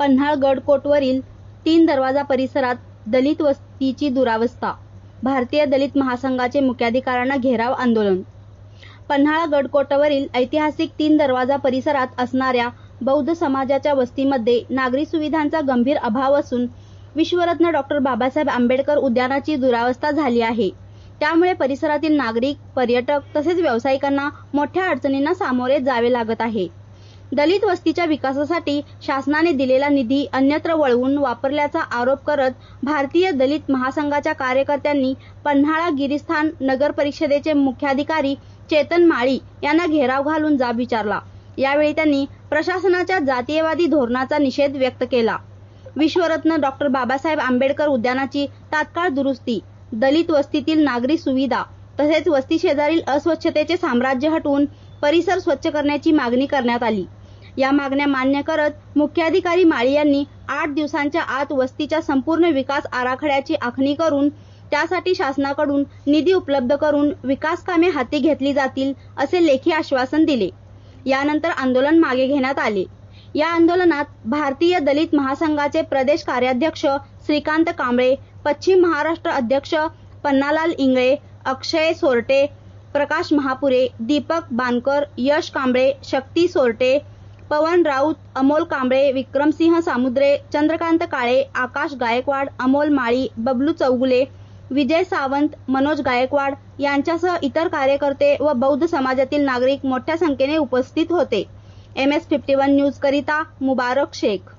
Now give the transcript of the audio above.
पन्हाळ गडकोटवरील तीन दरवाजा परिसरात दलित वस्तीची दुरावस्था. भारतीय दलित महासंघाचे मुख्याधिकाऱ्यांना घेराव आंदोलन. पन्हाळा गडकोटावरील ऐतिहासिक तीन दरवाजा परिसरात असणाऱ्या बौद्ध समाजाच्या वस्तीमध्ये नागरी सुविधांचा गंभीर अभाव असून विश्वरत्न डॉक्टर बाबासाहेब आंबेडकर उद्यानाची दुरावस्था झाली आहे. त्यामुळे परिसरातील नागरिक पर्यटक तसेच व्यावसायिकांना मोठ्या अडचणींना सामोरे जावे लागत आहे. दलित वस्तीच्या विकासासाठी शासनाने दिलेला निधी अन्यत्र वळवून वापरल्याचा आरोप करत भारतीय दलित महासंघाच्या कार्यकर्त्यांनी पन्हाळा गिरीस्थान नगर परिषदेचे मुख्याधिकारी चेतन माळी यांना घेराव घालून जाब विचारला. यावेळी त्यांनी प्रशासनाच्या जातीयवादी धोरणाचा निषेध व्यक्त केला. विश्वरत्न डॉक्टर बाबासाहेब आंबेडकर उद्यानाची तात्काळ दुरुस्ती दलित वस्तीतील नागरी सुविधा तसेच वस्ती शेजारील अस्वच्छतेचे साम्राज्य हटवून परिसर स्वच्छ करण्याची मागणी करण्यात आली. या मागण्या मान्य करत मुख्याधिकारी माळी यांनी आठ दिवसांच्या आत वस्तीच्या संपूर्ण विकास आराखड्याची आखणी करून त्यासाठी शासनाकडून निधी उपलब्ध करून विकास कामे हाती घेतली जातील असे लेखी आश्वासन दिले. यानंतर आंदोलन मागे घेण्यात आले. या आंदोलनात भारतीय दलित महासंघाचे प्रदेश कार्याध्यक्ष श्रीकांत कांबळे पश्चिम महाराष्ट्र अध्यक्ष पन्नालाल इंगळे अक्षय सोरटे प्रकाश महापुरे दीपक बानकर यश कांबळे शक्ती सोरटे पवन राऊत अमोल कांबळे विक्रमसिंह सामुद्रे चंद्रकांत काळे आकाश गायकवाड अमोल माळी बबलू चौगुले विजय सावंत मनोज गायकवाड यांच्यासह इतर कार्यकर्ते व बौद्ध समाजातील नागरिक मोठ्या संख्येने उपस्थित होते. M S fifty one news करिता मुबारक शेख.